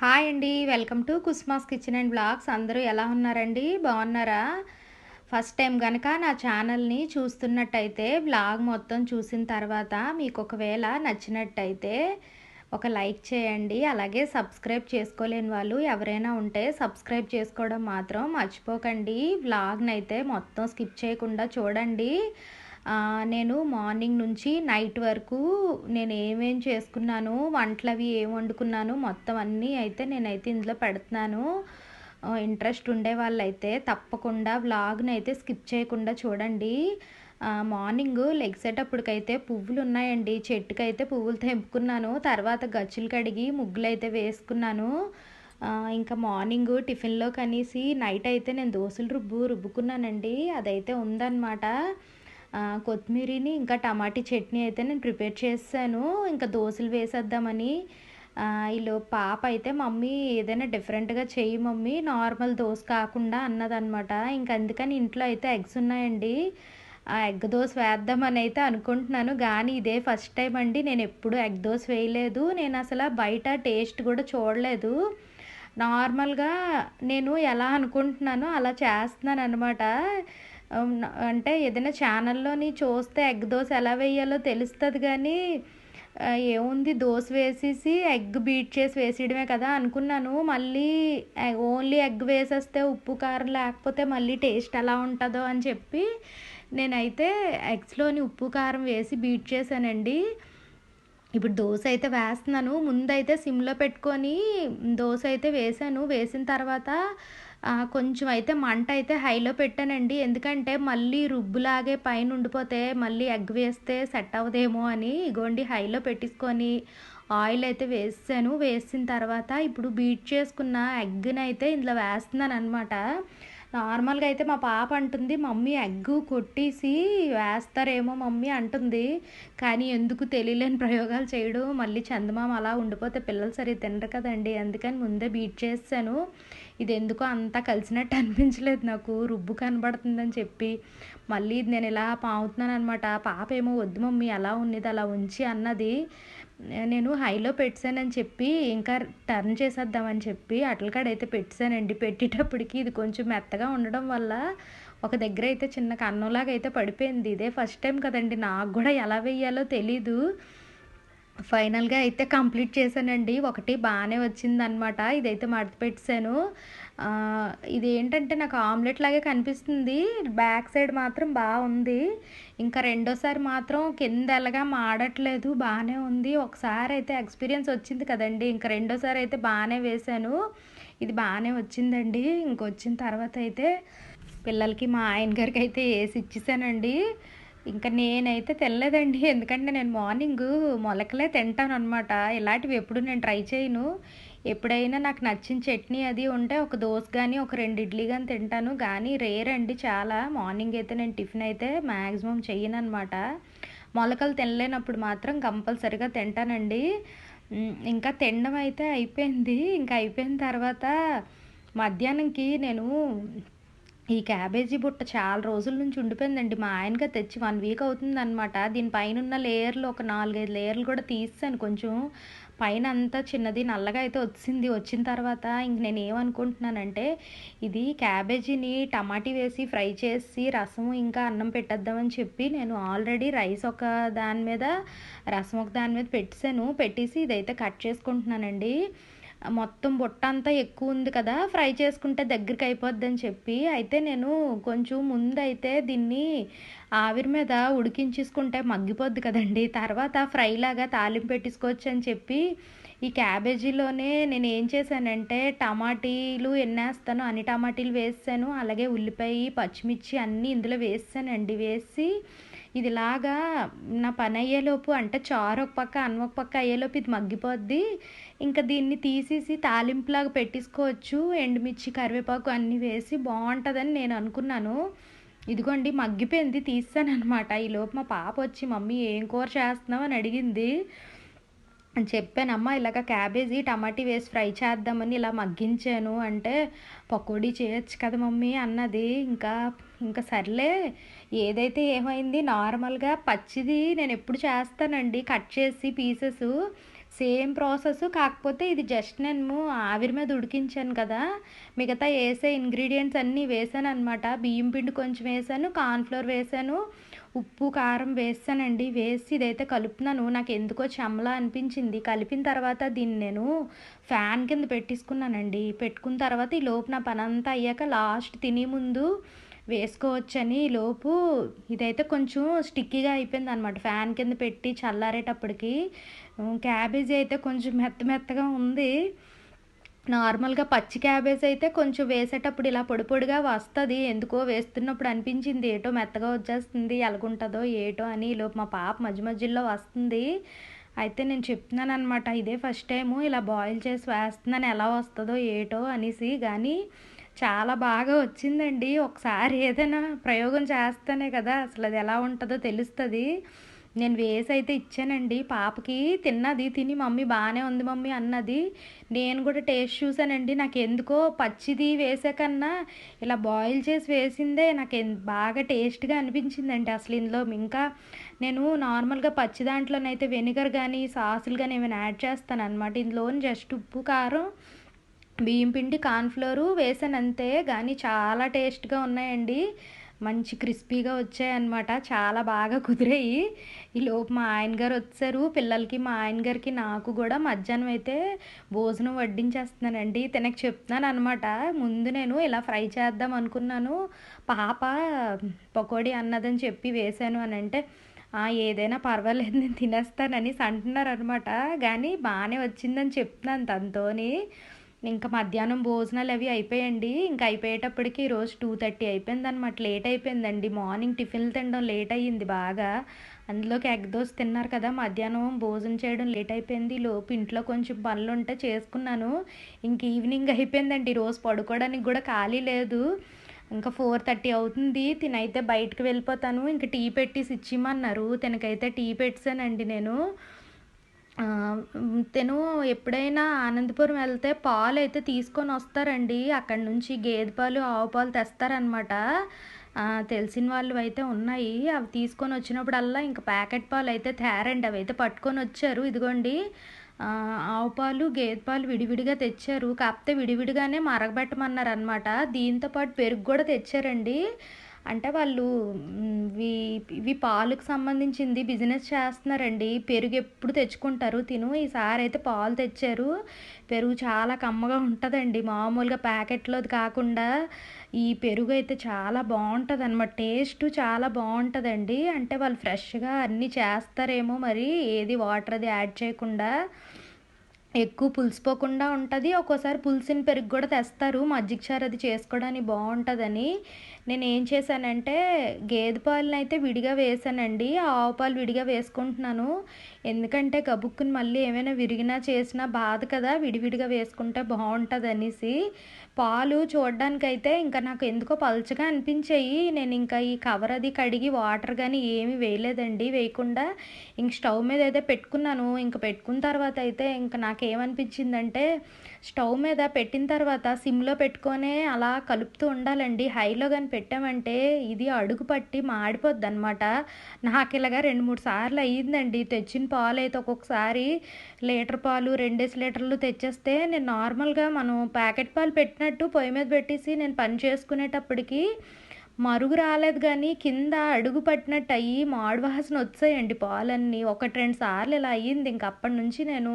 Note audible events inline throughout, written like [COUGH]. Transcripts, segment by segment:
Hi అండి. Welcome to కుస్మాస్ kitchen and blogs. అందరూ ఎలా ఉన్నారండి? బాగున్నారా? ఫస్ట్ టైం కనుక నా ఛానల్ని చూస్తున్నట్టయితే బ్లాగ్ మొత్తం చూసిన తర్వాత మీకు ఒకవేళ నచ్చినట్టయితే ఒక లైక్ చేయండి. అలాగే సబ్స్క్రైబ్ చేసుకోలేని వాళ్ళు ఎవరైనా ఉంటే సబ్స్క్రైబ్ చేసుకోవడం మాత్రం మర్చిపోకండి. బ్లాగ్ని అయితే మొత్తం స్కిప్ చేయకుండా చూడండి. నేను మార్నింగ్ నుంచి నైట్ వరకు నేను ఏమేం చేసుకున్నాను వంటలు అవి ఏం వండుకున్నాను మొత్తం అన్నీ అయితే నేనైతే ఇందులో పెడుతున్నాను. ఇంట్రెస్ట్ ఉండే వాళ్ళైతే తప్పకుండా వ్లాగ్ని అయితే స్కిప్ చేయకుండా చూడండి. మార్నింగ్ లెగ్సేటప్పటికైతే పువ్వులు ఉన్నాయండి చెట్టుకైతే పువ్వులు తెంపుకున్నాను. తర్వాత గచ్చులు కడిగి ముగ్గులు అయితే వేసుకున్నాను ఇంకా మార్నింగ్ టిఫిన్లో కనేసి నైట్ అయితే నేను దోశలు రుబ్బు రుబ్బుకున్నానండి. అదైతే ఉందన్నమాట. కొత్తిమీరని ఇంకా టమాటీ చట్నీ అయితే నేను ప్రిపేర్ చేశాను. ఇంకా దోశలు వేసేద్దామని. ఆ, పాప అయితే మమ్మీ ఏదైనా డిఫరెంట్గా చెయ్యి మమ్మీ నార్మల్ దోశ కాకుండా అన్నదనమాట. ఇంకా అందుకని ఇంట్లో అయితే ఎగ్స్ ఉన్నాయండి. ఆ ఎగ్ దోశ వేద్దామని అయితే అనుకుంటున్నాను. కానీ ఇదే ఫస్ట్ టైం అండి. నేను ఎప్పుడు ఎగ్ దోశ వేయలేదు. నేను అసలు బయట టేస్ట్ కూడా చూడలేదు. నార్మల్గా నేను ఎలా అనుకుంటున్నానో అలా చేస్తున్నాను అనమాట అంటే ఏదైనా ఛానల్లోని చూస్తే ఎగ్ దోశ ఎలా వేయాలో తెలుస్తుంది కానీ ఏముంది దోశ వేసేసి ఎగ్ బీట్ చేసి వేసేయడమే కదా అనుకున్నాను. మళ్ళీ ఓన్లీ ఎగ్ వేసేస్తే ఉప్పు కారం లేకపోతే మళ్ళీ టేస్ట్ ఎలా ఉంటుందో అని చెప్పి నేనైతే ఎగ్స్లోని ఉప్పు కారం వేసి బీట్ చేశానండి. ఇప్పుడు దోశ అయితే వేస్తున్నాను. ముందైతే సిమ్లో పెట్టుకొని దోశ అయితే వేసాను వేసిన తర్వాత కొంచెం అయితే మంట అయితే హైలో పెట్టానండి. ఎందుకంటే మళ్ళీ రుబ్బులాగే పైన ఉండిపోతే మళ్ళీ ఎగ్ వేస్తే సెట్ అవ్వదేమో అని ఇగోండి హైలో పెట్టేసుకొని ఆయిల్ అయితే వేసాను. వేసిన తర్వాత ఇప్పుడు బీట్ చేసుకున్న ఎగ్ని అయితే ఇందులో వేస్తున్నాను అనమాట నార్మల్గా అయితే మా పాప అంటుంది మమ్మీ ఎగ్గు కొట్టేసి వేస్తారేమో మమ్మీ అంటుంది. కానీ ఎందుకు తెలియలేని ప్రయోగాలు చేయడం. మళ్ళీ చందమామ అలా ఉండిపోతే పిల్లలు సరిగ్గా తినరు కదండి. అందుకని ముందే బీట్ చేస్తాను ఇది ఎందుకో అంతా కలిసినట్టు [LAUGHS] అనిపించలేదు నాకు. రుబ్బు కనబడుతుందని చెప్పి. మళ్ళీ ఇది నేను ఇలా పావుతున్నాను అనమాట పాప ఏమో వద్దు మమ్మీ అలా ఉన్నది అలా ఉంచి అన్నది. నేను హైలో పెట్టానని చెప్పి ఇంకా టర్న్ చేసేద్దామని చెప్పి అట్లకాడైతే పెట్టానండి పెట్టేటప్పటికి ఇది కొంచెం మెత్తగా ఉండడం వల్ల ఒక దగ్గర అయితే చిన్న కన్నంలాగా అయితే పడిపోయింది. ఇదే ఫస్ట్ టైం కదండి. నాకు కూడా ఎలా వేయాలో తెలీదు. ఫైనల్గా అయితే కంప్లీట్ చేశానండి. ఒకటి బాగానే వచ్చిందనమాట ఇదైతే మడత పెట్టాను ఇది ఏంటంటే నాకు ఆమ్లెట్ లాగే కనిపిస్తుంది. బ్యాక్ సైడ్ మాత్రం బాగుంది. ఇంకా రెండోసారి మాత్రం కింద ఎలాగా మాడట్లేదు. బాగానే ఉంది. ఒకసారి అయితే ఎక్స్పీరియన్స్ వచ్చింది కదండి. ఇంకా రెండోసారి అయితే బాగానే వేశాను. ఇది బాగానే వచ్చిందండి. ఇంకొచ్చిన తర్వాత అయితే పిల్లలకి మా ఆయన గారికి అయితే వేసి ఇచ్చేసానండి. ఇంకా నేనైతే తినలేదండి. ఎందుకంటే నేను మార్నింగ్ మొలకలే తింటాను అనమాట ఇలాంటివి ఎప్పుడు నేను ట్రై చేయను. ఎప్పుడైనా నాకు నచ్చిన చట్నీ అది ఉంటే ఒక దోశ కానీ ఒక రెండు ఇడ్లీ కానీ తింటాను. కానీ రేర్ అండి చాలా. మార్నింగ్ అయితే నేను టిఫిన్ అయితే మ్యాక్సిమం చెయ్యను అనమాట మొలకలు తినలేనప్పుడు మాత్రం కంపల్సరిగా తింటానండి. ఇంకా తినడం అయితే అయిపోయింది. ఇంకా అయిపోయిన తర్వాత మధ్యాహ్నంకి నేను ఈ క్యాబేజీ బుట్ట చాలా రోజుల నుంచి ఉండిపోయిందండి. మా ఆయనగా తెచ్చి వన్ వీక్ అవుతుంది అనమాట దీనిపైన ఉన్న లేయర్లు ఒక నాలుగైదు లేయర్లు కూడా తీసాను కొంచెం. పైన అంతా చిన్నది నల్లగా అయితే వచ్చింది. వచ్చిన తర్వాత ఇంక నేను ఏమనుకుంటున్నానంటే ఇది క్యాబేజీని టమాటీ వేసి ఫ్రై చేసి రసం ఇంకా అన్నం పెట్టేద్దామని చెప్పి నేను ఆల్రెడీ రైస్ ఒక దాని మీద రసం ఒక దాని మీద పెట్టేశాను. పెట్టేసి ఇదైతే కట్ చేసుకుంటున్నానండి. మొత్తం బుట్ట అంతా ఎక్కువ ఉంది కదా ఫ్రై చేసుకుంటే దగ్గరికి అయిపోద్దని చెప్పి అయితే నేను కొంచెం ముందు అయితే దీన్ని ఆవిరి మీద ఉడికించేసుకుంటే మగ్గిపోద్ది కదండి. తర్వాత ఫ్రైలాగా తాలింపు పెట్టేసుకోవచ్చు అని చెప్పి ఈ క్యాబేజీలోనే నేను ఏం చేశానంటే టమాటీలు ఎన్నేస్తాను అన్ని టమాటీలు వేసాను అలాగే ఉల్లిపాయ పచ్చిమిర్చి అన్నీ ఇందులో వేసానండి వేసి ఇదిలాగా నా పని అయ్యేలోపు అంటే చారు ఒక పక్క అన్నం ఒక పక్క అయ్యేలోపు ఇది మగ్గిపోద్ది. ఇంకా దీన్ని తీసేసి తాలింపులాగా పెట్టేసుకోవచ్చు. ఎండుమిర్చి కరివేపాకు అన్నీ వేసి బాగుంటుందని నేను అనుకున్నాను. ఇదిగోండి మగ్గిపోయింది తీస్తాను అనమాట ఈలోపు మా పాప వచ్చి మమ్మీ ఏం కూర చేస్తున్నావు? అని అడిగింది. అని చెప్పానమ్మా ఇలాగ క్యాబేజీ టమాటీ వేసి ఫ్రై చేద్దామని ఇలా మగ్గించాను. అంటే పకోడీ చేయొచ్చు కదా మమ్మీ అన్నది. ఇంకా ఇంకా సర్లే ఏదైతే ఏమైంది? నార్మల్గా పచ్చిది నేను ఎప్పుడు చేస్తానండి. కట్ చేసి పీసెస్. సేమ్ ప్రాసెస్ కాకపోతే ఇది జస్ట్ నేను ఆవిరి మీద ఉడికించాను కదా. మిగతా వేసే ఇంగ్రీడియంట్స్ అన్నీ వేసాను అనమాట బియ్యం పిండి కొంచెం వేసాను కార్న్ఫ్లోర్ వేసాను ఉప్పు కారం వేస్తానండి. వేసి ఇదైతే కలుపుతున్నాను. నాకు ఎందుకో చెమలా అనిపించింది. కలిపిన తర్వాత దీన్ని నేను ఫ్యాన్ కింద పెట్టేసుకున్నానండి. పెట్టుకున్న తర్వాత ఈ లోపు నా పనంతా అయ్యాక లాస్ట్ తినే ముందు వేసుకోవచ్చని లోపు ఇదైతే కొంచెం స్టిక్కీగా అయిపోయింది అనమాట ఫ్యాన్ కింద పెట్టి చల్లారేటప్పటికి క్యాబేజీ అయితే కొంచెం మెత్త మెత్తగా ఉంది. నార్మల్గా పచ్చి క్యాబేజ్ అయితే కొంచెం వేసేటప్పుడు ఇలా పొడి పొడిగా వస్తుంది. ఎందుకో వేస్తున్నప్పుడు అనిపించింది ఏటో మెత్తగా వచ్చేస్తుంది ఎలాగుంటుందో ఏటో అని లోపు మా పాప మధ్య మధ్యలో వస్తుంది. అయితే నేను చెప్తున్నాను అనమాట ఇదే ఫస్ట్ టైము ఇలా బాయిల్ చేసి వేస్తున్నాను ఎలా వస్తుందో ఏటో అనేసి. కానీ చాలా బాగా వచ్చిందండి. ఒకసారి ఏదైనా ప్రయోగం చేస్తేనే కదా అసలు అది ఎలా ఉంటుందో తెలుస్తుంది. నేను వేసి అయితే ఇచ్చానండి. పాపకి తిన్నది తిని మమ్మీ బాగానే ఉంది మమ్మీ అన్నది. నేను కూడా టేస్ట్ చూసానండి నాకు ఎందుకో పచ్చిది వేసే కన్నా ఇలా బాయిల్ చేసి వేసిందే నాకు బాగా టేస్ట్గా అనిపించిందండి అసలు ఇందులో. ఇంకా నేను నార్మల్గా పచ్చి దాంట్లోనైతే వెనిగర్ కానీ సాసులు కానీ ఏమైనా యాడ్ చేస్తాను అనమాట ఇందులో జస్ట్ ఉప్పు కారం బియ్యం పిండి కార్న్ఫ్లోరు వేసాను అంతే కానీ చాలా టేస్ట్గా ఉన్నాయండి. మంచి క్రిస్పీగా వచ్చాయన్నమాట. చాలా బాగా కుదిరాయి. ఈ లోపు మా ఆయన గారు వచ్చారు. పిల్లలకి మా ఆయన గారికి నాకు కూడా మధ్యాహ్నం అయితే భోజనం వడ్డించేస్తున్నానండి. తినకు చెప్తున్నాను అనమాట ముందు నేను ఇలా ఫ్రై చేద్దాం అనుకున్నాను. పాప పకోడీ అన్నదని చెప్పి వేశాను అని అంటే ఏదైనా పర్వాలేదు నేను తినేస్తానని అంటున్నారు అనమాట కానీ బాగానే వచ్చిందని చెప్తున్నాను తనతోని. ఇంకా మధ్యాహ్నం భోజనాలు అవి అయిపోయండి. ఇంకా అయిపోయేటప్పటికి రోజు టూ థర్టీ అయిపోయింది అనమాట లేట్ అయిపోయిందండి మార్నింగ్ టిఫిన్లు తినడం లేట్ అయ్యింది బాగా. అందులోకి ఎగ్ దోశ తిన్నారు కదా. మధ్యాహ్నం భోజనం చేయడం లేట్ అయిపోయింది. లోపు ఇంట్లో కొంచెం పనులు ఉంటే చేసుకున్నాను. ఇంక ఈవినింగ్ అయిపోయిందండి. రోజు పడుకోవడానికి కూడా ఖాళీ లేదు. ఇంకా ఫోర్ థర్టీ అవుతుంది. తినైతే బయటకు వెళ్ళిపోతాను. ఇంకా టీ పెట్టేసి ఇచ్చిమన్నారు తినకైతే టీ పెట్టానండి నేను. తను ఎప్పుడైనా ఆనందపురం వెళ్తే పాలు అయితే తీసుకొని వస్తారండి. అక్కడ నుంచి గేదె పాలు ఆవు పాలు తెస్తారనమాట తెలిసిన వాళ్ళు అయితే ఉన్నాయి. అవి తీసుకొని వచ్చినప్పుడల్లా ఇంకా ప్యాకెట్ పాలు అయితే తేరండి. అవి అయితే పట్టుకొని వచ్చారు. ఇదిగోండి. ఆవు పాలు గేదె పాలు విడివిడిగా తెచ్చారు. కాకపోతే విడివిడిగానే మరగబెట్టమన్నారు అనమాట దీంతో పాటు పెరుగు కూడా తెచ్చారండి. అంటే వాళ్ళు ఇవి ఇవి పాలకు సంబంధించింది బిజినెస్ చేస్తున్నారండి. పెరుగు ఎప్పుడు తెచ్చుకుంటారు? తిను. ఈసారి అయితే పాలు తెచ్చారు. పెరుగు చాలా కమ్మగా ఉంటుందండి. మామూలుగా ప్యాకెట్లోది కాకుండా ఈ పెరుగు అయితే చాలా బాగుంటుంది అనమాట టేస్ట్ చాలా బాగుంటుందండి. అంటే వాళ్ళు ఫ్రెష్గా అన్నీ చేస్తారేమో మరి. ఏది వాటర్ అది యాడ్ చేయకుండా ఎక్కువ పులిసిపోకుండా ఉంటుంది. ఒక్కోసారి పులిసిన పెరుగు కూడా తెస్తారు. మజ్జిగ చారు అది చేసుకోవడానికి బాగుంటుందని. నేను ఏం చేశానంటే గేదె పాలను అయితే విడిగా వేసానండి ఆవు పాలు విడిగా వేసుకుంటున్నాను. ఎందుకంటే గబుక్కుని మళ్ళీ ఏమైనా విరిగినా చేసినా బాధ కదా విడివిడిగా వేసుకుంటే బాగుంటుంది అనేసి పాలు చూడడానికైతే ఇంకా నాకు ఎందుకో పలుచగా అనిపించాయి. నేను ఇంకా ఈ కవర్ అది కడిగి వాటర్ కానీ ఏమీ వేయలేదండి. వేయకుండా ఇంక స్టవ్ మీద అయితే పెట్టుకున్నాను. ఇంకా పెట్టుకున్న తర్వాత అయితే ఇంకా నాకు ఏమనిపించిందంటే స్టవ్ మీద పెట్టిన తర్వాత సిమ్లో పెట్టుకొనే అలా కలుపుతూ ఉండాలండి. హైలో కానీ పెట్టామంటే ఇది అడుగు పట్టి మాడిపోద్ది అనమాట నాకు ఇలాగా రెండు మూడు సార్లు అయ్యిందండి. తెచ్చిన పాలు అయితే ఒక్కొక్కసారి లీటర్ పాలు రెండేసి లీటర్లు తెచ్చేస్తే నేను నార్మల్గా మనం ప్యాకెట్ పాలు పెట్టినట్టు పొయ్యి మీద పెట్టేసి నేను పని చేసుకునేటప్పటికి మరుగు రాలేదు కానీ కింద అడుగు పట్టినట్టు అయ్యి మాడు వాసన వచ్చాయండి పాలన్నీ. ఒకటి రెండు సార్లు ఇలా అయ్యింది. ఇంక అప్పటి నుంచి నేను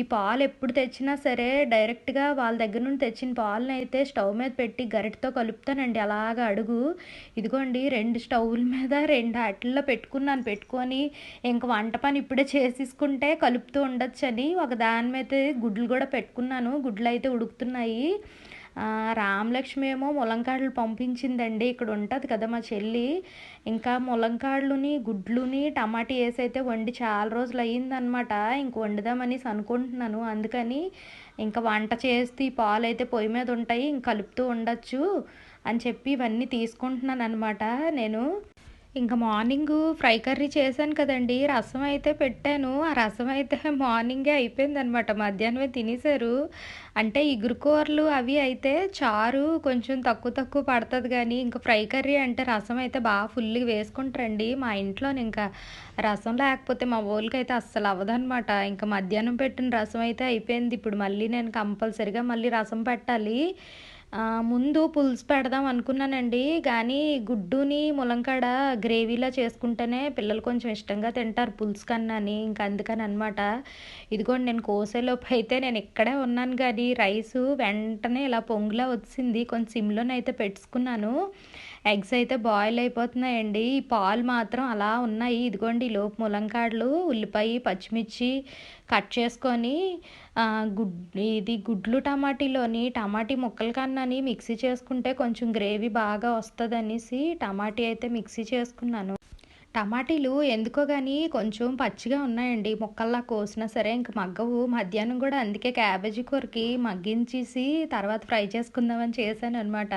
ఈ పాలు ఎప్పుడు తెచ్చినా సరే డైరెక్ట్గా వాళ్ళ దగ్గర నుండి తెచ్చిన పాలను అయితే స్టవ్ మీద పెట్టి గరిటతో కలుపుతానండి. అలాగా అడుగు. ఇదిగోండి రెండు స్టవ్ల మీద రెండు అట్లలో పెట్టుకున్నాను. పెట్టుకొని ఇంక వంట పని ఇప్పుడే చేసేసుకుంటే కలుపుతూ ఉండొచ్చని. ఒక దాని మీద గుడ్లు కూడా పెట్టుకున్నాను. గుడ్లు అయితే ఉడుకుతున్నాయి. రామలక్ష్మి ఏమో ములంకాడలు పంపించిందండి. ఇక్కడ ఉంటుంది కదా మా చెల్లి. ఇంకా ములంకాడలుని గుడ్లుని టమాటా వేసి అయితే వండి చాలా రోజులు అయ్యిందనమాట ఇంక వండుదామనేసి అనుకుంటున్నాను. అందుకని ఇంకా వంట చేస్తే ఈ పాలు అయితే పొయ్యి మీద ఉంటాయి ఇంక కలుపుతూ ఉండొచ్చు అని చెప్పి ఇవన్నీ తీసుకుంటున్నాను అనమాట నేను. ఇంకా మార్నింగు ఫ్రై కర్రీ చేశాను కదండీ! రసం అయితే పెట్టాను. ఆ రసం అయితే [LAUGHS] మార్నింగే అయిపోయిందనమాట. మధ్యాహ్నమే తినేసారు. అంటే ఇగురు కూరలు అవి అయితే చారు కొంచెం తక్కువ తక్కువ పడుతుంది కానీ ఇంక ఫ్రై కర్రీ అంటే రసం అయితే బాగా ఫుల్గా వేసుకుంటారండి. మా ఇంట్లోనింక రసం లేకపోతే మా వోళ్ళకైతే అస్సలు అవ్వదనమాట. ఇంకా మధ్యాహ్నం పెట్టిన రసం అయితే అయిపోయింది. ఇప్పుడు మళ్ళీ నేను కంపల్సరీగా మళ్ళీ రసం పెట్టాలి. ముందు పులుసు పెడదాం అనుకున్నానండి. కానీ గుడ్డుని ములంకాడ గ్రేవీలా చేసుకుంటేనే పిల్లలు కొంచెం ఇష్టంగా తింటారు పులుసు కన్నాని. ఇంక అందుకననమాట. ఇదిగోండి నేను కోసేలోపు అయితే నేను ఇక్కడే ఉన్నాను కానీ రైసు వెంటనే ఇలా పొంగులా వచ్చింది. కొంచెం సిమ్‌లోనైతే పెట్టుకున్నాను ఎగ్స్ అయితే బాయిల్ అయిపోతున్నాయండి. ఈ పాలు మాత్రం అలా ఉన్నాయి. ఇదిగోండి లోపు ములంకాడలు, ఉల్లిపాయ, పచ్చిమిర్చి కట్ చేసుకొని గుడ్ ఇది గుడ్లు టమాటీలోని టమాటీ ముక్కలు కన్నాని మిక్సీ చేసుకుంటే కొంచెం గ్రేవీ బాగా వస్తుంది అనేసి టమాటీ అయితే మిక్సీ చేసుకున్నాను. టమాటీలు ఎందుకో కానీ కొంచెం పచ్చిగా ఉన్నాయండి. ముక్కల్లా కోసినా సరే ఇంక మగ్గవు. మధ్యాహ్నం కూడా అందుకే క్యాబేజీ కూరకి మగ్గించేసి తర్వాత ఫ్రై చేసుకుందామని చేశాను అనమాట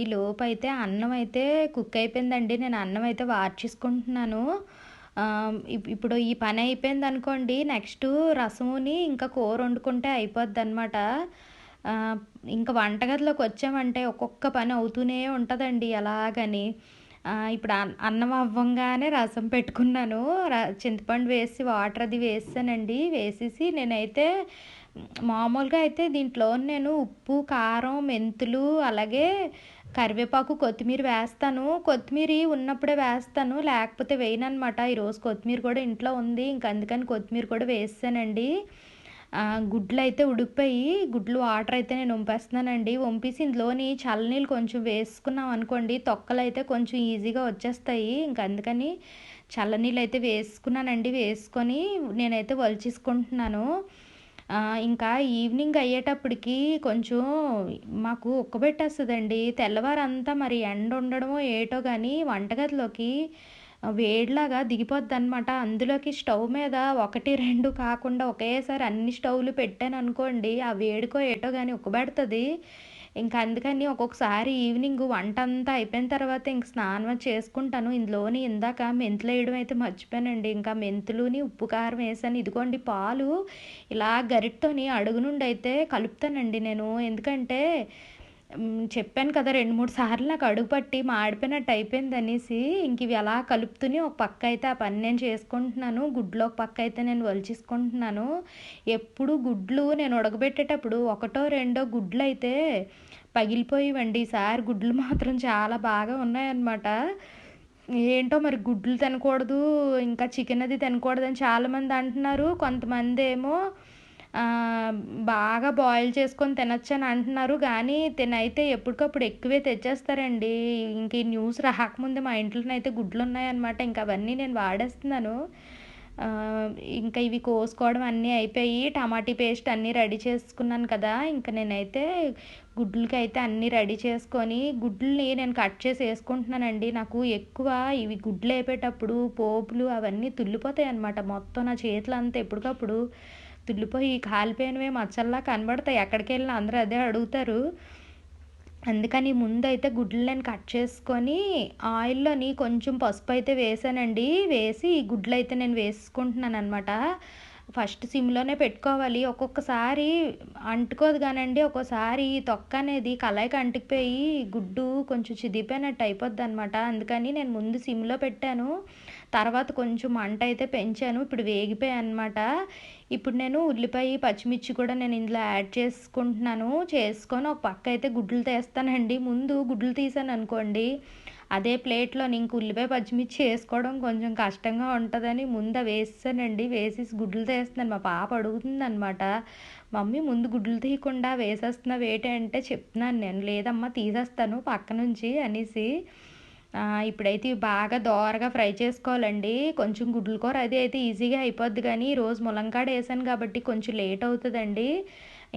ఈ లోపు అయితే అన్నం అయితే కుక్ అయిపోయిందండి. నేను అన్నం అయితే వార్చేసుకుంటున్నాను. ఇప్ ఇప్పుడు ఈ పని అయిపోయిందనుకోండి నెక్స్ట్ రసముని ఇంకా కూర వండుకుంటే అయిపోద్ది అనమాట ఇంకా వంటగదిలోకి వచ్చామంటే ఒక్కొక్క పని అవుతూనే ఉంటుందండి ఎలాగని ఇప్పుడు అన్నం అవ్వంగానే రసం పెట్టుకున్నాను. ర చింతపండు వేసి వాటర్ అది వేసానండి వేసేసి నేనైతే మామూలుగా అయితే దీంట్లో నేను ఉప్పు, కారం, మెంతులు అలాగే కరివేపాకు, కొత్తిమీర వేస్తాను. కొత్తిమీర ఉన్నప్పుడే వేస్తాను. లేకపోతే వేయననమాట. ఈరోజు కొత్తిమీర కూడా ఇంట్లో ఉంది. ఇంక అందుకని కొత్తిమీర కూడా వేస్తానండి గుడ్లు అయితే ఉడికిపోయి గుడ్లు వాటర్ అయితే నేను వంపేస్తున్నానండి. వంపేసి ఇందులోని చల్లనీళ్ళు కొంచెం వేసుకున్నాం అనుకోండి తొక్కలు అయితే కొంచెం ఈజీగా వచ్చేస్తాయి. ఇంక అందుకని చల్లనీళ్ళు అయితే వేసుకున్నానండి. వేసుకొని నేనైతే వలచేసుకుంటున్నాను ఇంకా ఈవినింగ్ అయ్యేటప్పటికి కొంచెం మాకు ఉక్కబెట్టేస్తుందండి తెల్లవారంతా మరి ఎండ ఉండడమో ఏటో కానీ వంటగదిలోకి వేడిలాగా దిగిపోద్దనమాట. అందులోకి స్టవ్ మీద 1, 2 కాకుండా ఒకేసారి అన్ని స్టవ్‌లు పెట్టాను అనుకోండి ఆ వేడికో ఏటో కానీ ఉక్కబెడుతుంది ఇంకా అందుకని ఒక్కొక్కసారి ఈవినింగ్ వంటంతా అయిపోయిన తర్వాత ఇంక స్నానం చేసుకుంటాను. ఇందులోని ఇందాక మెంతులు వేయడం అయితే మర్చిపోయానండి. ఇంకా మెంతులుని, ఉప్పు, కారం వేసాను. ఇదిగోండి పాలు ఇలా గరిటతోని అడుగు నుండి అయితే కలుపుతానండి నేను. ఎందుకంటే చెప్పాను కదా 2, 3 సార్లు నాకు అడుగుపట్టి మాడిపోయినట్టు అయిపోయిందనేసి ఇంక ఇవి అలా కలుపుతూనే ఒక పక్క అయితే ఆ పని నేను చేసుకుంటున్నాను. గుడ్లు ఒక పక్క అయితే నేను వలిచేసుకుంటున్నాను ఎప్పుడు గుడ్లు నేను ఉడకబెట్టేటప్పుడు ఒకటో, రెండో గుడ్లు అయితే పగిలిపోయివండి ఈసారి గుడ్లు మాత్రం చాలా బాగా ఉన్నాయన్నమాట. ఏంటో మరి గుడ్లు తినకూడదు, ఇంకా చికెన్ అది తినకూడదని చాలామంది అంటున్నారు. కొంతమందేమో ఏమో బాగా బాయిల్ చేసుకొని తినొచ్చని అంటున్నారు. కానీ తినైతే ఎప్పటికప్పుడు ఎక్కువే తెచ్చేస్తారండి. ఇంక ఈ న్యూస్ రాకముందే మా ఇంట్లోనైతే గుడ్లున్నాయన్నమాట. ఇంక అవన్నీ నేను వాడేస్తున్నాను. ఇంకా ఇవి కోసుకోవడం అన్నీ అయిపోయి టమాటీ పేస్ట్ అన్నీ రెడీ చేసుకున్నాను కదా! ఇంకా నేనైతే గుడ్లకి అయితే అన్నీ రెడీ చేసుకొని గుడ్లని నేను కట్ చేసి వేసుకుంటున్నానండి నాకు ఎక్కువ ఇవి గుడ్లు అయిపోయేటప్పుడు పోపులు అవన్నీ తుల్లిపోతాయన్నమాట. మొత్తం నా చేతులంతా ఎప్పటికప్పుడు తుళ్ళిపోయి కాలిపోయినవే మచ్చల్లా కనబడతాయి. ఎక్కడికి వెళ్ళినా అందరూ అదే అడుగుతారు. అందుకని ముందైతే గుడ్లు నేను కట్ చేసుకొని ఆయిల్‌లోని కొంచెం పసుపు అయితే వేసానండి. వేసి ఈ గుడ్లయితే నేను వేసుకుంటున్నాను అనమాట ఫస్ట్ సిమ్‌లోనే పెట్టుకోవాలి. ఒక్కొక్కసారి అంటుకోదు కానండి ఒక్కోసారి తొక్క అనేది కళాయికి అంటుకుపోయి గుడ్డు కొంచెం చిదిగిపోయినట్టు అయిపోద్దనమాట. అందుకని నేను ముందు సిమ్‌లో పెట్టాను. తర్వాత కొంచెం మంట అయితే పెంచాను. ఇప్పుడు వేగిపోయాయన్నమాట. ఇప్పుడు నేను ఉల్లిపాయ, పచ్చిమిర్చి కూడా నేను ఇందులో యాడ్ చేసుకుంటున్నాను. చేసుకొని ఒక పక్క అయితే గుడ్లు తీస్తానండి. ముందు గుడ్లు తీసాననుకోండి అదే ప్లేట్లో ఇంక ఉల్లిపాయ, పచ్చిమిర్చి వేసుకోవడం కొంచెం కష్టంగా ఉంటుందని ముందు వేసానండి వేసేసి గుడ్లు తీస్తున్నాను. మా పాప అడుగుతుందనమాట. మమ్మీ ముందు గుడ్లు తీయకుండా వేసేస్తున్నావు ఏంటంటే చెప్తున్నాను నేను. లేదమ్మా తీసేస్తాను పక్క నుంచి అనేసి. ఇప్పుడైతే బాగా దోరగా ఫ్రై చేసుకోవాలండి. కొంచెం గుడ్ల కూర అది అయితే ఈజీగా అయిపోద్ది కానీ ఈరోజు ములంకాడ వేసాను కాబట్టి కొంచెం లేట్ అవుతుందండి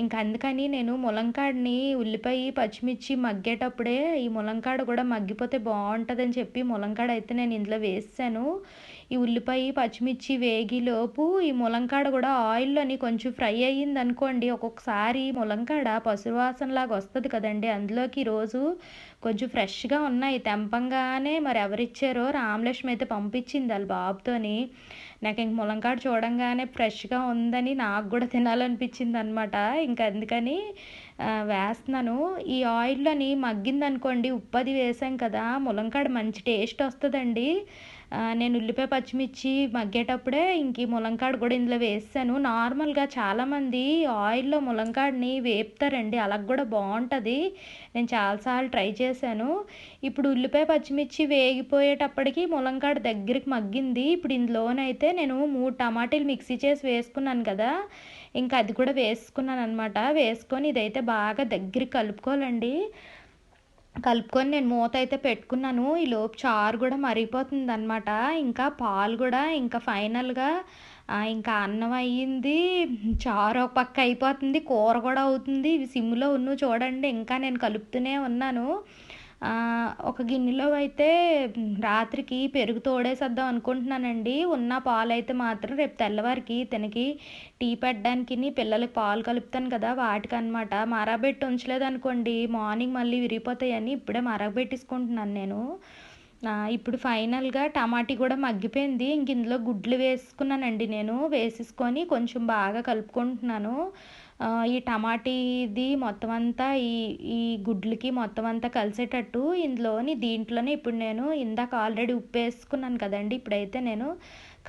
ఇంక అందుకని నేను ములంకాడని ఉల్లిపాయ, పచ్చిమిర్చి మగ్గేటప్పుడే ఈ ములంకాడ కూడా మగ్గిపోతే బాగుంటుందని చెప్పి ములంకాడ అయితే నేను ఇందులో వేసాను ఈ ఉల్లిపాయ పచ్చిమిర్చి వేగిలోపు ఈ ములంకాడ కూడా ఆయిల్లోని కొంచెం ఫ్రై అయ్యింది అనుకోండి ఒక్కొక్కసారి ములంకాడ పసువాసనలాగా వస్తుంది కదండి. అందులోకి ఈరోజు కొంచెం ఫ్రెష్గా ఉన్నాయి తెంపంగానే మరి ఎవరిచ్చారో రామలక్ష్మి అయితే పంపించింది వాళ్ళ బాబుతోని. నాకు ఇంక ములంకాడ చూడంగానే ఫ్రెష్గా ఉందని నాకు కూడా తినాలనిపించింది అనమాట ఇంకా అందుకని వేస్తున్నాను. ఈ ఆయిల్లోని మగ్గింది అనుకోండి ఉప్పది వేసాం కదా ములంకాడ మంచి టేస్ట్ వస్తుందండి. నేను ఉల్లిపాయ పచ్చిమిర్చి మగ్గేటప్పుడే ఇంక ములంకాడ కూడా ఇందులో వేసాను నార్మల్గా చాలామంది ఆయిల్లో ములంకాడని వేపుతారండి. అలా కూడా బాగుంటుంది. నేను చాలాసార్లు ట్రై చేశాను. ఇప్పుడు ఉల్లిపాయ పచ్చిమిర్చి వేగిపోయేటప్పటికి ములంకాడ దగ్గరికి మగ్గింది. ఇప్పుడు ఇందులోనైతే నేను మూడు టమాటీలు మిక్సీ చేసి వేసుకున్నాను కదా. ఇంకా అది కూడా వేసుకున్నాను అనమాట వేసుకొని ఇదైతే బాగా దగ్గరికి కలుపుకోవాలండి. కలుపుకొని నేను మూత అయితే పెట్టుకున్నాను. ఈ లోపు చారు కూడా మరిగిపోతుంది అనమాట ఇంకా పాలు కూడా ఇంకా ఫైనల్గా ఇంకా అన్నం అయ్యింది. చారు ఒక పక్క అయిపోతుంది. కూర కూడా అవుతుంది. ఇవి సిమ్లో ఉన్న చూడండి. ఇంకా నేను కలుపుతూనే ఉన్నాను. ఒక గిన్నెలో అయితే రాత్రికి పెరుగు తోడేసేద్దాం అనుకుంటున్నానండి. ఉన్న పాలు అయితే మాత్రం రేపు తెల్లవారికి తనకి టీ పెట్టడానికి పిల్లలకి పాలు కలుపుతాను కదా వాటికి అనమాట మరగబెట్టి ఉంచలేదు అనుకోండి మార్నింగ్ మళ్ళీ విరిగిపోతాయని ఇప్పుడే మరగబెట్టేసుకుంటున్నాను నేను. ఇప్పుడు ఫైనల్గా టమాటీ కూడా మగ్గిపోయింది. ఇంక ఇందులో గుడ్లు వేసుకున్నానండి నేను. వేసేసుకొని కొంచెం బాగా కలుపుకుంటున్నాను. ఈ టమాటీది మొత్తం అంతా ఈ ఈ గుడ్లకి మొత్తం అంతా కలిసేటట్టు ఇందులోని దీంట్లోనే ఇప్పుడు నేను ఇందాక ఆల్రెడీ ఉప్పు వేసుకున్నాను కదండి. ఇప్పుడైతే నేను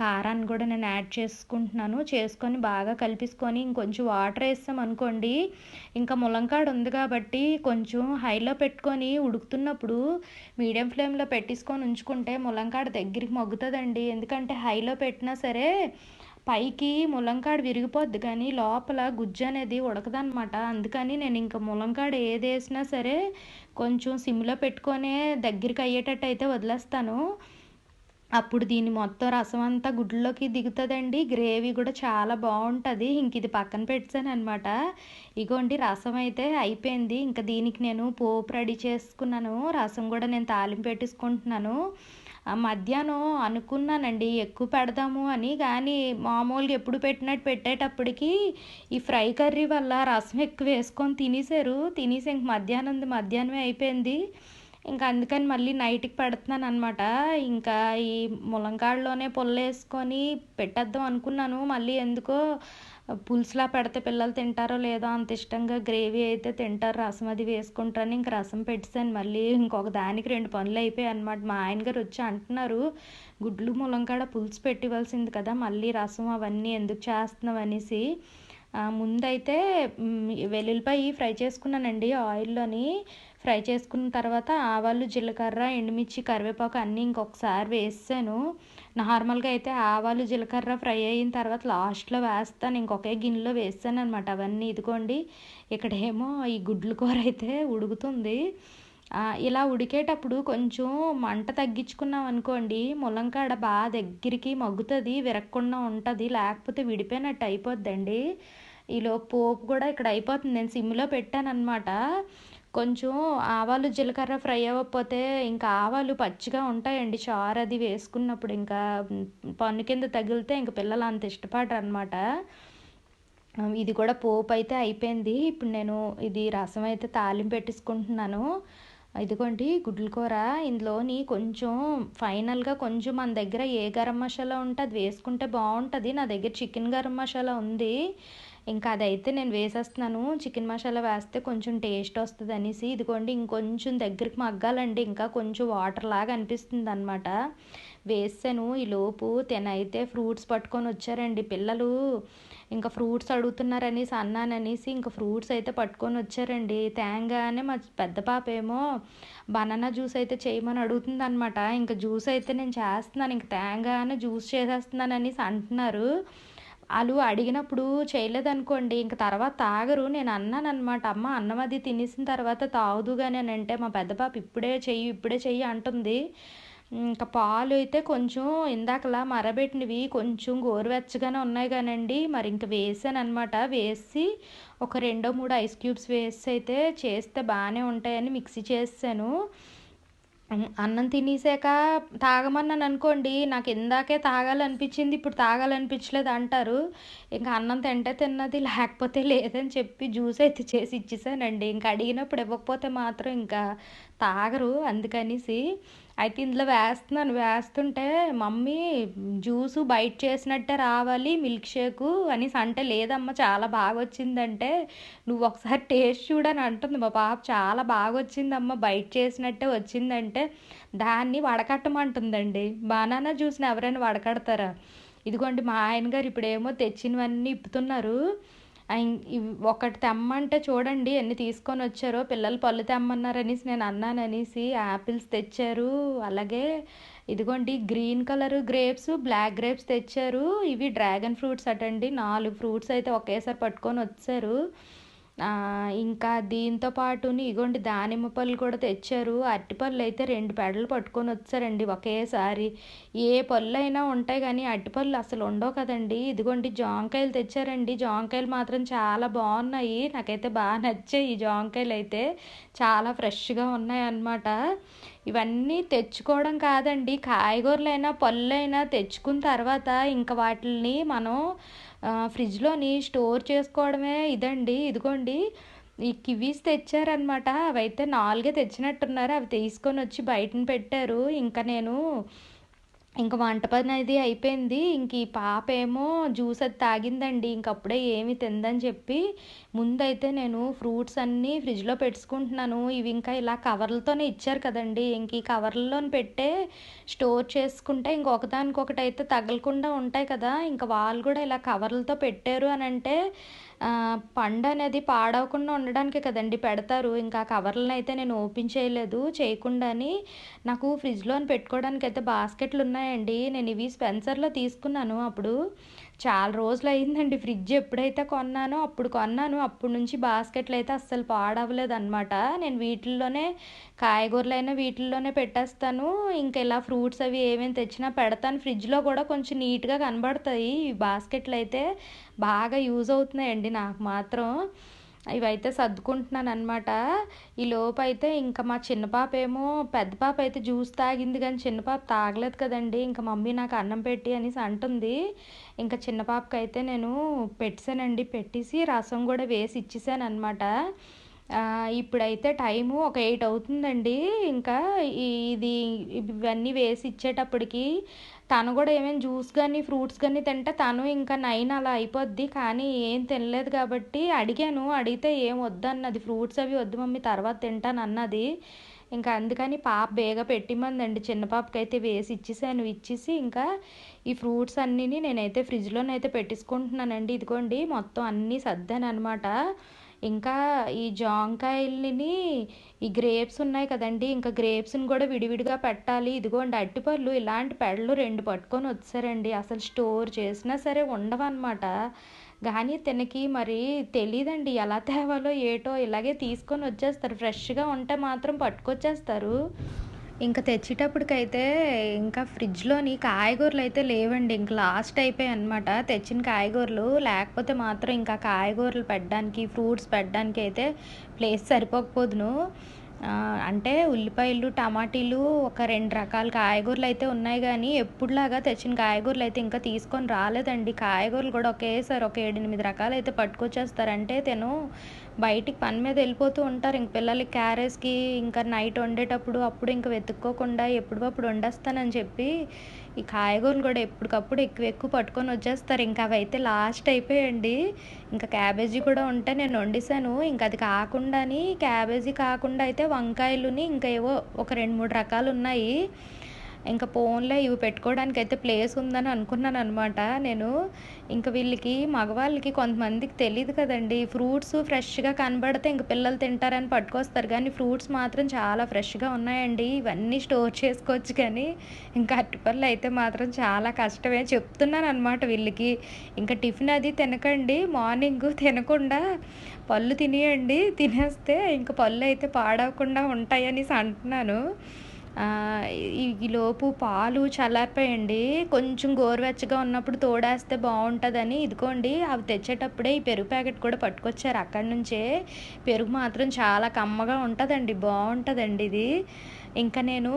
కారాన్ని కూడా నేను యాడ్ చేసుకుంటున్నాను. చేసుకొని బాగా కలిపేసుకొని ఇంకొంచెం వాటర్ వేస్తాం అనుకోండి. ఇంకా ములంకాడ ఉంది కాబట్టి కొంచెం హైలో పెట్టుకొని ఉడుకుతున్నప్పుడు మీడియం ఫ్లేమ్లో పెట్టేసుకొని ఉంచుకుంటే ములంకాడ దగ్గరికి మగ్గుతుందండి. ఎందుకంటే హైలో పెట్టినా సరే పైకి ములంకాడ విరిగిపోద్ది కానీ లోపల గుజ్జు అనేది ఉడకదనమాట అందుకని నేను ఇంకా ములంకాడ ఏది వేసినా సరే కొంచెం సిమ్లో పెట్టుకొనే దగ్గరికి అయ్యేటట్టు అయితే వదిలేస్తాను. అప్పుడు దీన్ని మొత్తం రసం అంతా గుడ్లోకి దిగుతుందండి. గ్రేవీ కూడా చాలా బాగుంటుంది. ఇంక ఇది పక్కన పెట్టాను అనమాట ఇగోండి రసం అయితే అయిపోయింది. ఇంకా దీనికి నేను పోపు రెడీ చేసుకున్నాను. రసం కూడా నేను తాలింపు పెట్టేసుకుంటున్నాను. మధ్యాహ్నం అనుకున్నానండి ఎక్కువ పెడదాము అని. కానీ మామూలుగా ఎప్పుడు పెట్టినట్టు పెట్టేటప్పటికి ఈ ఫ్రై కర్రీ వల్ల రసం ఎక్కువ వేసుకొని తినేసారు తినేసి ఇంక మధ్యాహ్నం మధ్యాహ్నమే అయిపోయింది. ఇంకా అందుకని మళ్ళీ నైట్కి పెడుతున్నాను అనమాట ఇంకా ఈ ములంకాడలోనే పొల్లేసుకొని పెట్టేద్దాం అనుకున్నాను. మళ్ళీ ఎందుకో పులుసులా పెడితే పిల్లలు తింటారో లేదో అంత ఇష్టంగా గ్రేవీ అయితే తింటారు. రసం అది వేసుకుంటారని ఇంక రసం పెట్టాను మళ్ళీ ఇంకొక దానికి రెండు పనులు అయిపోయాయి అనమాట మా ఆయన గారు వచ్చి అంటున్నారు గుడ్లు ములంకాడ పులుసు పెట్టివలసింది కదా మళ్ళీ రసం అవన్నీ ఎందుకు చేస్తున్నావు? అనేసి. ముందైతే వెల్లుల్లిపాయ ఫ్రై చేసుకున్నానండి ఆయిల్లోని. ఫ్రై చేసుకున్న తర్వాత ఆవాలు జీలకర్ర ఎండుమిర్చి కరివేపాకు అన్నీ ఇంకొకసారి వేసాను. నార్మల్గా అయితే ఆవాలు జీలకర్ర ఫ్రై అయిన తర్వాత లాస్ట్లో వేస్తాను. ఇంకొకే గిన్నెలో వేస్తాను అనమాట అవన్నీ. ఇదిగోండి ఇక్కడేమో ఈ గుడ్లు కూర అయితే ఉడుకుతుంది. ఇలా ఉడికేటప్పుడు కొంచెం మంట తగ్గించుకున్నాం అనుకోండి ములంకాడ బాగా దగ్గరికి మగ్గుతుంది విరగకుండా ఉంటుంది లేకపోతే విడిపోయినట్టు అయిపోద్దండి. ఈలో పోపు కూడా ఇక్కడ అయిపోతుంది. నేను సిమ్లో పెట్టాను అనమాట కొంచెం ఆవాలు జీలకర్ర ఫ్రై అవ్వకపోతే ఇంకా ఆవాలు పచ్చిగా ఉంటాయండి. చారు అది వేసుకున్నప్పుడు ఇంకా పన్ను కింద తగిలితే ఇంక పిల్లలు అంత ఇష్టపడరు అనమాట ఇది కూడా పోపు అయితే అయిపోయింది. ఇప్పుడు నేను ఇది రసం అయితే తాలింపు పెట్టేసుకుంటున్నాను. ఇదిగోండి గుడ్ల కూర. ఇందులోని కొంచెం ఫైనల్గా కొంచెం మన దగ్గర ఏ గరం మసాలా ఉంటే అది వేసుకుంటే బాగుంటుంది. నా దగ్గర చికెన్ గరం మసాలా ఉంది. ఇంకా అదైతే నేను వేసేస్తున్నాను. చికెన్ మసాలా వేస్తే కొంచెం టేస్ట్ వస్తుంది అనేసి ఇదిగోండి ఇంకొంచెం దగ్గరికి మగ్గాలండి. ఇంకా కొంచెం వాటర్ లాగా అనిపిస్తుంది అనమాట వేసాను. ఈ లోపు తినైతే ఫ్రూట్స్ పట్టుకొని వచ్చారండి పిల్లలు. ఇంకా ఫ్రూట్స్ అడుగుతున్నారనేసి అన్నాననేసి ఇంకా ఫ్రూట్స్ అయితే పట్టుకొని వచ్చారండి. తేంగానే మా పెద్ద పాప ఏమో బనానా జ్యూస్ అయితే చేయమని అడుగుతుంది అనమాట ఇంకా జ్యూస్ అయితే నేను చేస్తున్నాను. ఇంకా తేంగానే జ్యూస్ చేసేస్తున్నాను అనేసి అంటున్నారు. వాళ్ళు అడిగినప్పుడు చేయలేదనుకోండి ఇంక తర్వాత తాగరు. నేను అన్నాను అనమాట అమ్మ అన్నం అది తినేసిన తర్వాత తాగుదు కానీ అని అంటే మా పెద్ద పాప ఇప్పుడే చెయ్యి ఇప్పుడే చెయ్యి అంటుంది. ఇంకా పాలు అయితే కొంచెం ఇందాకలా మరబెట్టినవి కొంచెం గోరువెచ్చగానే ఉన్నాయి కానండి. మరి ఇంక వేసాను అనమాట వేసి ఒక రెండో మూడు ఐస్ క్యూబ్స్ వేసి అయితే చేస్తే బాగానే ఉంటాయని మిక్సీ చేసాను అన్నం తినేసాక తాగమన్నాను అనుకోండి నాకు ఇందాకే తాగాలనిపించింది, ఇప్పుడు తాగాలనిపించలేదు అంటారు. ఇంకా అన్నం తింటే తిన్నది, లేకపోతే లేదని చెప్పి జ్యూస్ అయితే చేసి ఇచ్చేసానండి. ఇంకా అడిగినప్పుడు ఇవ్వకపోతే మాత్రం ఇంకా తాగరు అందుకనేసి. అయితే ఇందులో వేస్తున్నాను. వేస్తుంటే మమ్మీ జ్యూసు బయట చేసినట్టే రావాలి మిల్క్ షేకు అనేసి అంటే, లేదమ్మా చాలా బాగా వచ్చిందంటే నువ్వు ఒకసారి టేస్ట్ చూడని అంటుంది మా పాప. చాలా బాగా వచ్చిందమ్మా బయట చేసినట్టే వచ్చిందంటే, దాన్ని వడకట్టమంటుందండి. బనానా జ్యూస్‌ని ఎవరైనా వడకడతారా? ఇదిగోండి మా ఆయన గారు ఇప్పుడేమో తెచ్చినవన్నీ ఇప్పుతున్నారు. ఒకటి తెమ్మంటే చూడండి ఎన్ని తీసుకొని వచ్చారో పిల్లలు పళ్ళు తెమ్మన్నారనేసి నేను అన్నాననేసి యాపిల్స్ తెచ్చారు. అలాగే ఇదిగోండి green colour grapes, black grapes తెచ్చారు. ఇవి డ్రాగన్ ఫ్రూట్స్ అటండి. నాలుగు ఫ్రూట్స్ అయితే ఒకేసారి పట్టుకొని వచ్చారు ఇంకా దీంతో పాటు ఇగోండి దానిమ్మ పళ్ళు కూడా తెచ్చారు. అరటిపళ్ళు అయితే రెండు పెడలు పట్టుకొనొచ్చారండి ఒకేసారి. ఏ పళ్ళు అయినా ఉంటాయి కానీ అరటిపళ్ళు అసలు ఉండవు కదండి ఇదిగోండి జాంకాయలు తెచ్చారండి. జాంకాయలు మాత్రం చాలా బాగున్నాయి నాకైతే బాగా నచ్చాయి ఈ అయితే చాలా ఫ్రెష్‌గా ఉన్నాయన్నమాట. ఇవన్నీ తెచ్చుకోవడం కాదండి, కాయగూరలైనా, పళ్ళైనా తెచ్చుకున్న తర్వాత ఇంకా వాటిల్ని మనం ఫ్రిడ్జ్‌లోని స్టోర్ చేసుకోవడమే ఇదండి. ఇదిగోండి ఈ కివీస్ తెచ్చారనమాట. అవైతే నాలుగే తెచ్చినట్టున్నారు. అవి తీసుకొని వచ్చి బయటను పెట్టారు. ఇంకా నేను ఇంక వంట పని అది అయిపోయింది. ఇంక ఈ పాప ఏమో జ్యూస్ అది తాగిందండి. ఇంకప్పుడే ఏమి తిందని చెప్పి, ముందైతే నేను ఫ్రూట్స్ అన్నీ ఫ్రిడ్జ్‌లో పెట్టుకుంటున్నాను ఇవి ఇంకా ఇలా కవర్లతోనే ఇచ్చారు కదండీ! ఇంక ఈ కవర్లలోని పెట్టే స్టోర్ చేసుకుంటే ఇంకొకదానికొకటి అయితే తగలకుండా ఉంటాయి కదా! ఇంక వాళ్ళు కూడా ఇలా కవర్లతో పెట్టారు అని అంటే పండు అనేది పాడవకుండా ఉండడానికే కదండి పెడతారు. ఇంకా కవర్లను అయితే నేను ఓపెన్ చేయలేదు. చేయకుండాని నాకు ఫ్రిడ్జ్‌లోని బాస్కెట్లు ఉన్నాయండి నేను ఇవి స్పెన్సర్‌లో తీసుకున్నాను అప్పుడు. చాలా రోజులు అయిందండి ఫ్రిడ్జ్ ఎప్పుడైతే కొన్నానో అప్పుడు కొన్నాను. అప్పటి నుంచి బాస్కెట్లు అయితే అస్సలు పాడవ్వలేదనమాట. నేను వీటిల్లోనే కాయగూరలైనా వీటిల్లోనే పెట్టేస్తాను. ఇంకా ఇలా ఫ్రూట్స్ అవి ఏమేమి తెచ్చినా పెడతాను. ఫ్రిడ్జ్‌లో కూడా కొంచెం నీట్‌గా కనబడతాయి. ఈ బాస్కెట్లు అయితే బాగా యూజ్ అవుతున్నాయండి నాకు మాత్రం. ఇవైతే సర్దుకుంటున్నాను అనమాట ఈ అయితే ఇంకా మా చిన్న పాపేమో పెద్ద పాప అయితే జ్యూస్ తాగింది కానీ చిన్న పాప తాగలేదు కదండి ఇంకా మమ్మీ నాకు అన్నం పెట్టి అనేసి అంటుంది. ఇంకా చిన్న పాపకైతే నేను పెట్టానండి పెట్టేసి రసం కూడా వేసి ఇచ్చేసాను అనమాట ఇప్పుడైతే టైము ఒక ఎయిట్ అవుతుందండి. ఇంకా ఇది ఇవన్నీ వేసి ఇచ్చేటప్పటికి తను కూడా ఏమైనా జ్యూస్ కానీ ఫ్రూట్స్ కానీ తింటే తను ఇంకా నైన్ అలా అయిపోద్ది. కానీ ఏం తినలేదు కాబట్టి అడిగాను. అడిగితే ఏం వద్దన్నది. ఫ్రూట్స్ అవి వద్దు మమ్మీ తర్వాత తింటాను అన్నది ఇంకా అందుకని పాప బేగ పెట్టిమందండి. చిన్న పాపకైతే వేసి ఇచ్చేసాను. ఇచ్చేసి ఇంకా ఈ ఫ్రూట్స్ అన్నీ నేనైతే ఫ్రిడ్జ్‌లోనైతే పెట్టేసుకుంటున్నానండి. ఇదిగోండి మొత్తం అన్నీ సర్దాననమాట. ఇంకా ఈ జాంకాయల్ని ఈ గ్రేప్స్ ఉన్నాయి కదండి ఇంకా గ్రేప్స్‌ని కూడా విడివిడిగా పెట్టాలి. ఇదిగోండి అరటిపళ్ళు ఇలాంటి పెడలు 2 పట్టుకొనొచ్చేసారండి. అసలు స్టోర్ చేసినా సరే ఉండవన్నమాట కానీ తినకి మరి తెలీదండి ఎలా తేవాలో ఏటో ఇలాగే తీసుకొని వచ్చేస్తారు ఫ్రెష్‌గా ఉంటే మాత్రం పట్టుకొచ్చేస్తారు. ఇంకా తెచ్చేటప్పటికైతే ఇంకా ఫ్రిడ్జ్‌లోని కాయగూరలు అయితే లేవండి. ఇంక లాస్ట్ అయిపోయాయి అనమాట తెచ్చిన కాయగూరలు. లేకపోతే మాత్రం ఇంకా కాయగూరలు పెట్టడానికి, ఫ్రూట్స్ పెట్టడానికి అయితే ప్లేస్ సరిపోకపోదును. అంటే ఉల్లిపాయలు, టమాటీలు ఒక రెండు రకాల కాయగూరలు అయితే ఉన్నాయి కానీ ఎప్పుడులాగా తెచ్చిన కాయగూరలు అయితే ఇంకా తీసుకొని రాలేదండి. కాయగూరలు కూడా ఒకేసారి ఒక 7, 8 రకాలైతే పట్టుకొచ్చేస్తారు. అంటే బయటికి పని మీద వెళ్ళిపోతూ ఉంటారు. ఇంక పిల్లలకి క్యారేజ్‌కి ఇంకా నైట్ వండేటప్పుడు అప్పుడు ఇంక వెతుక్కోకుండా ఎప్పుడివప్పుడు వండేస్తానని చెప్పి, ఈ కాయగూరలు కూడా ఎప్పటికప్పుడు ఎక్కువ ఎక్కువ పట్టుకొని వచ్చేస్తారు. ఇంక అవైతే లాస్ట్ అయిపోయండి. ఇంకా క్యాబేజీ కూడా ఉంటే నేను వండిసాను ఇంకా అది కాకుండాని క్యాబేజీ కాకుండా అయితే వంకాయలుని ఇంకా ఏవో ఒక రెండు మూడు రకాలు ఉన్నాయి. ఇంకా పోన్లే ఇవి పెట్టుకోవడానికి అయితే ప్లేస్ ఉందని అనుకున్నాను అనమాట నేను. ఇంకా వీళ్ళకి మగవాళ్ళకి కొంతమందికి తెలియదు కదండీ! ఫ్రూట్స్ ఫ్రెష్‌గా కనబడితే ఇంక పిల్లలు తింటారని పట్టుకొస్తారు. కానీ ఫ్రూట్స్ మాత్రం చాలా ఫ్రెష్‌గా ఉన్నాయండి. ఇవన్నీ స్టోర్ చేసుకోవచ్చు కానీ, ఇంకా అరటిపళ్ళు అయితే మాత్రం చాలా కష్టమే. చెప్తున్నాను అనమాట వీళ్ళకి. ఇంకా టిఫిన్ అది తినకండి. మార్నింగ్ తినకుండా పళ్ళు తినేయండి. తినేస్తే ఇంక అయితే పాడవకుండా ఉంటాయని అంటున్నాను. ఈలోపు ఈ- లోపు పాలు చల్లారిపోయండి. కొంచెం గోరువెచ్చగా ఉన్నప్పుడు తోడేస్తే బాగుంటుందని. ఇదిగోండి అవి తెచ్చేటప్పుడే ఈ పెరుగు ప్యాకెట్ కూడా పట్టుకొచ్చారు అక్కడి నుంచే. పెరుగు మాత్రం చాలా కమ్మగా ఉంటుందండి బాగుంటుందండి ఇది. ఇంకా నేను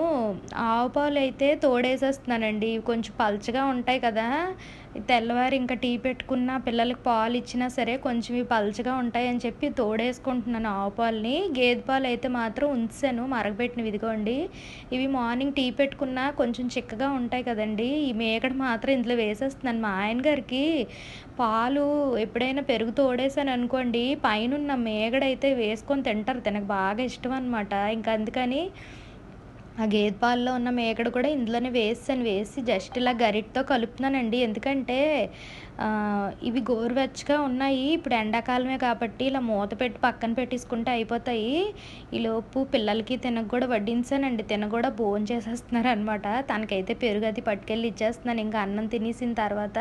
ఆవు పాలు అయితే తోడేసేస్తున్నానండి. ఇవి కొంచెం పల్చగా ఉంటాయి కదా. తెల్లవారు ఇంకా టీ పెట్టుకున్న పిల్లలకి పాలు ఇచ్చినా సరే కొంచెం ఇవి పల్చగా ఉంటాయి అని చెప్పి తోడేసుకుంటున్నాను ఆవు పాలని. గేదె పాలు అయితే మాత్రం ఉంచాను మరగబెట్టినవి ఇదిగోండి. ఇవి మార్నింగ్ టీ పెట్టుకున్నా కొంచెం చిక్కగా ఉంటాయి కదండి. ఈ మేకడ మాత్రం ఇందులో వేసేస్తున్నాను. మా ఆయన గారికి పాలు ఎప్పుడైనా పెరుగు తోడేసాను అనుకోండి పైన మేగడైతే వేసుకొని తింటారు తనకు బాగా ఇష్టం అనమాట ఇంకా అందుకని ఆ గేదె పాలలో ఉన్న మేకడ కూడా ఇందులోనే వేసాను వేసి జస్ట్ ఇలా గరిటతో కలుపుతున్నానండి. ఎందుకంటే ఇవి గోరువెచ్చగా ఉన్నాయి. ఇప్పుడు ఎండాకాలమే కాబట్టి ఇలా మూత పెట్టి పక్కన పెట్టేసుకుంటే అయిపోతాయి. ఈలోపు పిల్లలకి తినకు కూడా వడ్డించానండి. తిన కూడా భోజనం చేసేస్తున్నారు అనమాట తనకైతే పెరుగు అది పట్టుకెళ్ళి ఇచ్చేస్తున్నాను. ఇంకా అన్నం తినేసిన తర్వాత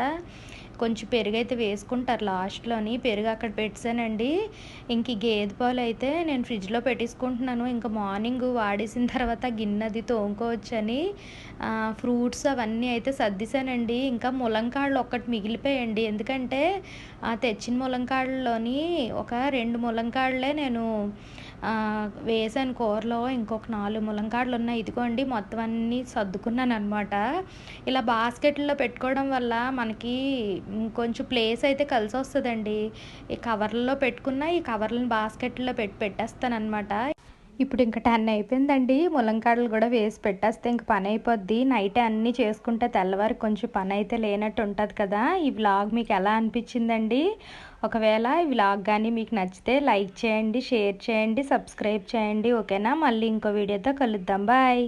కొంచెం పెరుగు అయితే వేసుకుంటారు లాస్ట్లోని. పెరుగు అక్కడ పెట్టానండి ఇంక గేదె పాలు అయితే నేను ఫ్రిడ్జ్లో పెట్టేసుకుంటున్నాను. ఇంకా మార్నింగ్ వాడేసిన తర్వాత గిన్నె అది తోముకోవచ్చని ఫ్రూట్స్ అవన్నీ అయితే సర్దిశానండి. ఇంకా ములంకాళ్ళు ఒక్కటి మిగిలిపోయండి ఎందుకంటే ఆ తెచ్చిన ములంకాళ్ళలోని ఒక రెండు ములంకాళ్ళే నేను వేసాను కూరలో ఇంకొక నాలుగు ములంకాడలు ఉన్నాయి. ఇదిగోండి మొత్తం అన్నీ సర్దుకున్నాను అనమాట ఇలా బాస్కెట్లో పెట్టుకోవడం వల్ల మనకి కొంచెం ప్లేస్ అయితే కలిసి వస్తుందండి ఈ కవర్లలో పెట్టుకున్న ఈ కవర్లను బాస్కెట్లో పెట్టి పెట్టేస్తానమాట ఇప్పుడు ఇంకా టెన్ అయిపోయిందండి. ములంకాడలు కూడా వేసి పెట్టేస్తే ఇంక పని అయిపోద్ది. నైట్ అన్నీ చేసుకుంటే తెల్లవారు కొంచెం పని అయితే లేనట్టు ఉంటుంది కదా. ఈ వ్లాగ్ మీకు ఎలా అనిపించిందండి? ఒకవేళ ఈ వ్లాగ్ కానీ మీకు నచ్చితే లైక్ చేయండి షేర్ చేయండి సబ్స్క్రైబ్ చేయండి ఓకేనా? మళ్ళీ ఇంకో వీడియోతో కలుద్దాం. బాయ్!